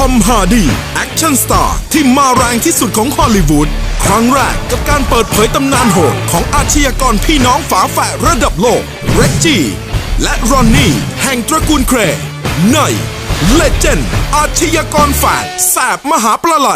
ทอมฮาร์ดีแอคชั่นสตาร์ที่มาแรงที่สุดของฮอลลีวูดครั้งแรกกับการเปิดเผยตำนานโหดของอาชญากรพี่น้องฝาแฝดระดับโลกเรกจี้และรอนนี่แห่งตระกูลเครย์ในเลเจนด์อาชญากรแฝดแสบมหาปลาไหล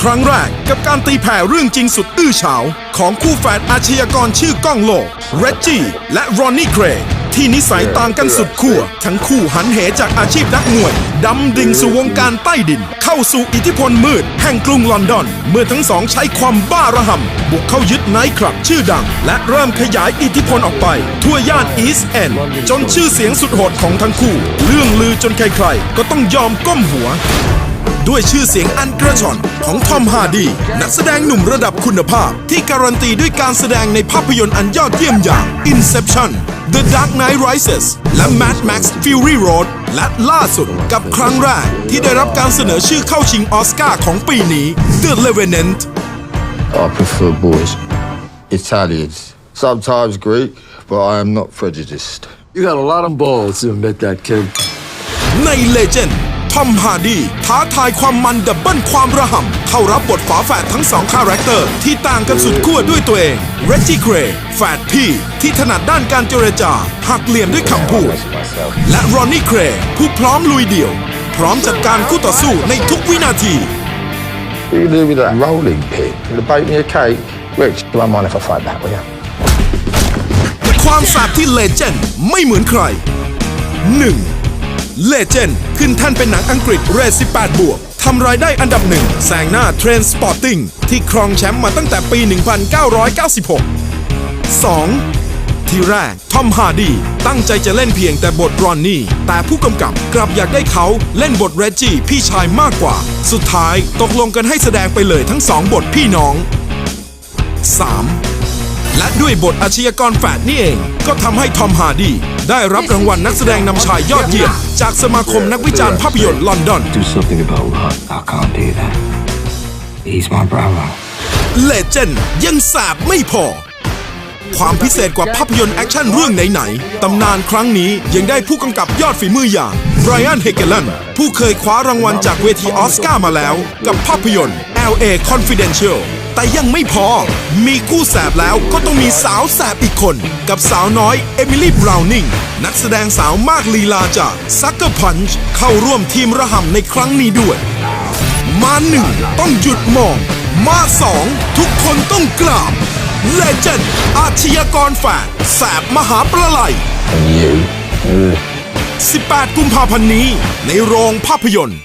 ครั้งแรกกับการตีแผ่เรื่องจริงสุดอื้อฉาว ของคู่แฝดอาชญากรชื่อก้องโลกเรกจี้และรอนนี่เคร์ ที่นิสัยต่างกันสุดขั้วทั้งคู่หันเหจากอาชีพนักมวยดำดิ่งสู่วงการใต้ดิน เข้าสู่อิทธิพลมืด แห่งกรุงลอนดอน เมื่อทั้งสองใช้ความบ้าระห่ำบุกเข้ายึดไนท์คลับชื่อดัง และเริ่มขยายอิทธิพลออกไป ทั่วย่านอีสต์แอนด์จนชื่อเสียงสุดโหดของทั้งคู่ เรื่องลือจนใครๆ ก็ต้องยอมก้มหัว ด้วยชื่อเสียงอันกระชอนของทอมฮาร์ดี นักแสดงหนุ่มระดับคุณภาพ ที่การันตีด้วยการแสดงในภาพยนตร์อันยอดเยี่ยมอย่าง Inception The Dark Knight Rises และ Mad Max Fury Road และล่าสุดกับครั้งแรกที่ได้รับการเสนอชื่อเข้าชิงออสการ์ของปีนี้ The Revenant I prefer boys. Italians. Sometimes Greek, but I am not prejudiced. You got a lot of balls to admit that, kid. ในเลเจนด์ ทอมฮาร์ดีท้าทายความมันดับเบิลความระห่ำเข้ารับบทฝาแฝดทั้งสองคาแรคเตอร์ ที่ต่างกันสุดขั้วด้วยตัวเองเรจจี้เกรย์แฝดพี่ที่ถนัดด้านการเจรจา หักเหลี่ยมด้วยคำพูด และรอนนี่เกรย์ผู้พร้อมลุยเดี่ยว พร้อมจัดการคู่ต่อสู้ในทุกวินาที What you do with that rolling pin? You bake me a cake? Rich, you won't mind if I fight back, will you? ความสาบที่เลเจนด์ไม่เหมือนใคร 1. เลเจนด์ขึ้นท่านเป็นหนังอังกฤษเรท18 บวกทำรายได้อันดับหนึ่งแซงหน้าเทรนสปอร์ติ้งที่ครองแชมป์มาตั้งแต่ปี 1996 2. ที่แรกทอมฮาร์ดีตั้งใจจะเล่นเพียงแต่บทรอนนี่ แต่ผู้กำกับกลับอยากได้เขาเล่นบทเรจจี้พี่ชายมากกว่า สุดท้ายตกลงกันให้แสดงไปเลยทั้งสองบทพี่น้อง 3. และด้วยบทอาชญากรแฝดนี่เอง ก็ทำให้ทอมฮาร์ดีได้รับรางวัลนักแสดงนำชายยอดเยี่ยม จากสมาคมนักวิจารณ์ภาพยนตร์ลอนดอน do something about Rod. I can't do that. He's my brother. เลเจนด์ยังแสบไม่พอ ความพิเศษกว่าภาพยนตร์แอคชั่นเรื่องไหนๆ ตำนานครั้งนี้ยังได้ผู้กำกับยอดฝีมืออย่างไบรอัน เฮเกลัน ผู้เคยคว้ารางวัลจากเวทีออสการ์มาแล้ว กับภาพยนตร์ LA Confidential แต่ยังไม่พอ มีคู่แสบแล้วก็ต้องมีสาวแสบอีกคน กับสาวน้อยเอมิลี่บราวนิงนักแสดงสาวมากลีลาจากซักเกอร์พันช์เข้าร่วมทีมระห่ำในครั้งนี้ด้วย มาหนึ่งต้องหยุดมอง มาสองทุกคนต้องกราบ เลเจนด์อาชญากรแฝดแสบมหาประไล And you? 18 กุมภาพันธ์นี้ในโรงภาพยนตร์